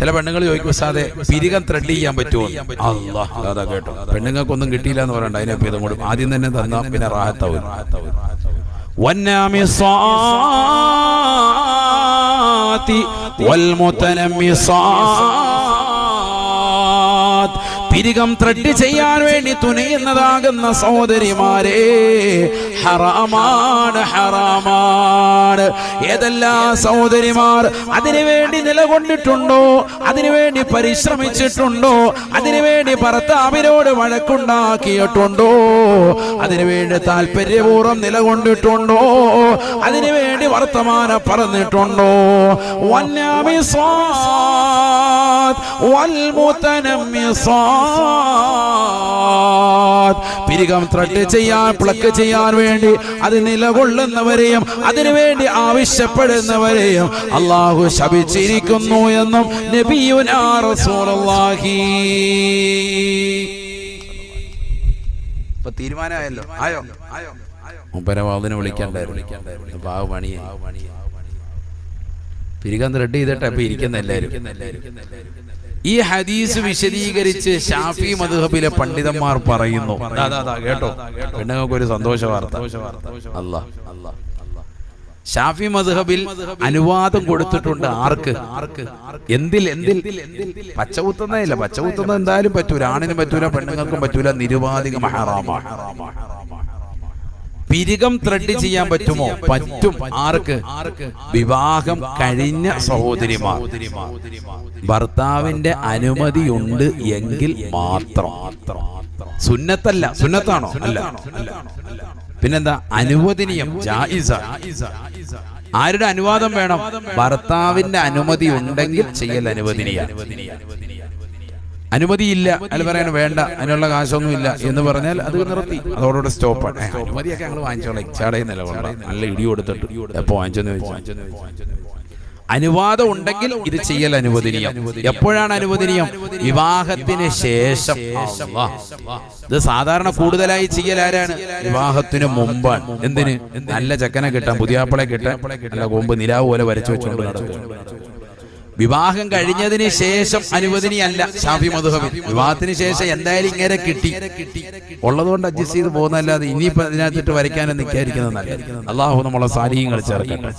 ചില പെണ്ണുങ്ങൾ ചോദിക്കും സാധേ പിരികം ത്രെഡ് ചെയ്യാൻ പറ്റുമോ അല്ലാ അതാ കേട്ടോ പെണ്ണുങ്ങൾക്കൊന്നും കിട്ടിയില്ല എന്ന് പറയണ്ട അതിനെ ഇതും കൂടി ആദ്യം തന്നെ തന്നാ പിന്നെ റാഹത്താവും والنامصات والمتنمصات പിരികം ത്രട്ട് ചെയ്യാൻ വേണ്ടി തുനിയുന്നതാകുന്ന സഹോദരിമാരെ ഹറാമാണ് ഹറാമാണ്. ഏതെല്ലാം സഹോദരിമാർ അതിനുവേണ്ടി നിലകൊണ്ടിട്ടുണ്ടോ? അതിനുവേണ്ടി പരിശ്രമിച്ചിട്ടുണ്ടോ? അതിനുവേണ്ടി ഭർത്താവിനോട് വഴക്കുണ്ടാക്കിയിട്ടുണ്ടോ? അതിനുവേണ്ടി താല്പര്യപൂർവം നിലകൊണ്ടിട്ടുണ്ടോ? അതിനുവേണ്ടി വർത്തമാനം പറഞ്ഞിട്ടുണ്ടോ? വന്യാവിശ്വാസ. പിരികം ത്രട്ട് ചെയ്യാൻ പ്ലക്ക് ചെയ്യാൻ വേണ്ടി അത് നിലകൊള്ളുന്നവരെയും അതിനുവേണ്ടി ആവശ്യപ്പെടുന്നവരെയും അള്ളാഹു ശപിച്ചിരിക്കുന്നു എന്നും നബിയുനാ റസൂലുള്ളാഹി. ഇപ്പൊ തീരുമാനമായല്ലോ. ആയോ? ആയോ മുപ്പരവാദിനെ വിളിക്കണ്ടായിരുന്നു. പാവ പണിയെ പിരികം റെഡ് ചെയ്തിട്ട് അപ്പൊ ഇരിക്കുന്ന എല്ലാവരും ഈ ഹദീസ് വിശദീകരിച്ച് ഷാഫി മധുഹബിലെ പണ്ഡിതന്മാർ പറയുന്നു. കേട്ടോ. പെണ്ണുങ്ങൾക്ക് ഒരു സന്തോഷ വാർത്ത. അല്ല ഷാഫി മധുഹബിൽ അനുവാദം കൊടുത്തിട്ടുണ്ട് ആർക്ക്? ആർക്ക്? എന്തിൽ എന്തിൽ? പച്ചകുത്തുന്നതല്ല പച്ചകുത്തുന്നത് എന്തായാലും പറ്റൂല. ആണിനും പറ്റൂല പെണ്ണുങ്ങൾക്കും പറ്റൂല. നിരുപാധികം ഹറാമാണ്. പിരികം ത്രെഡ് ചെയ്യാൻ പറ്റുമോ? പറ്റും. ആർക്ക്? വിവാഹം കഴിഞ്ഞ സഹോദരിമാർ. ഭർത്താവിന്റെ അനുമതിയുണ്ട് എങ്കിൽ മാത്രം. സുന്നത്തല്ല. സുന്നത്താണോ? അല്ല. പിന്നെന്താ? അനുവദനീയം. ജായിസ. ആരുടെ അനുവാദം വേണം? ഭർത്താവിന്റെ അനുമതി ഉണ്ടെങ്കിൽ ചെയ്യൽ അനുവദനീയ അനുമതിയില്ല അല്ല പറയാൻ വേണ്ട. അതിനുള്ള കാശൊന്നും ഇല്ല എന്ന് പറഞ്ഞാൽ അത് നിർത്തി. അതോടുകൂടെ സ്റ്റോപ്പാണ് അനുമതിയൊക്കെ ഞങ്ങൾ വാങ്ങിച്ചോളാം. ഇച്ചാടേ നിലകൊണ്ട നല്ല ഇടി കൊടുത്തിട്ട്. എപ്പോ വാങ്ങിച്ചെന്ന് ചോദിച്ചു? അനുവാദം ഉണ്ടെങ്കിൽ ഇത് ചെയ്യൽ അനുവദനീയം. എപ്പോഴാണ് അനുവദനീയം? വിവാഹത്തിന് ശേഷം. ഇത് സാധാരണ കൂടുതലായി ചെയ്യൽ ആരാണ്? വിവാഹത്തിന് മുമ്പാണ്. എന്തിന്? നല്ല ചക്കനെ കിട്ടാൻ പുതിയാപ്പളെ കിട്ടാൻ നല്ല കൊമ്പ് നിലാവ് പോലെ വരച്ചു വെച്ചുകൊണ്ട് നടക്കുക. വിവാഹം കഴിഞ്ഞതിന് ശേഷം അനുവദനീയല്ല ഷാഫി മധുഹബിൻ വിവാഹത്തിന് ശേഷം എന്തായാലും ഇങ്ങനെ കിട്ടി. ഉള്ളതുകൊണ്ട് അഡ്ജസ്റ്റ് ചെയ്ത് പോകുന്നല്ലാതെ ഇനിയിപ്പോ അതിനകത്തിട്ട് വരയ്ക്കാനും നിൽക്കാതിരിക്കുന്നത് നല്ലത് അള്ളാഹു നമ്മളെ സാരിയും കളിച്ചേർക്കട്ടെ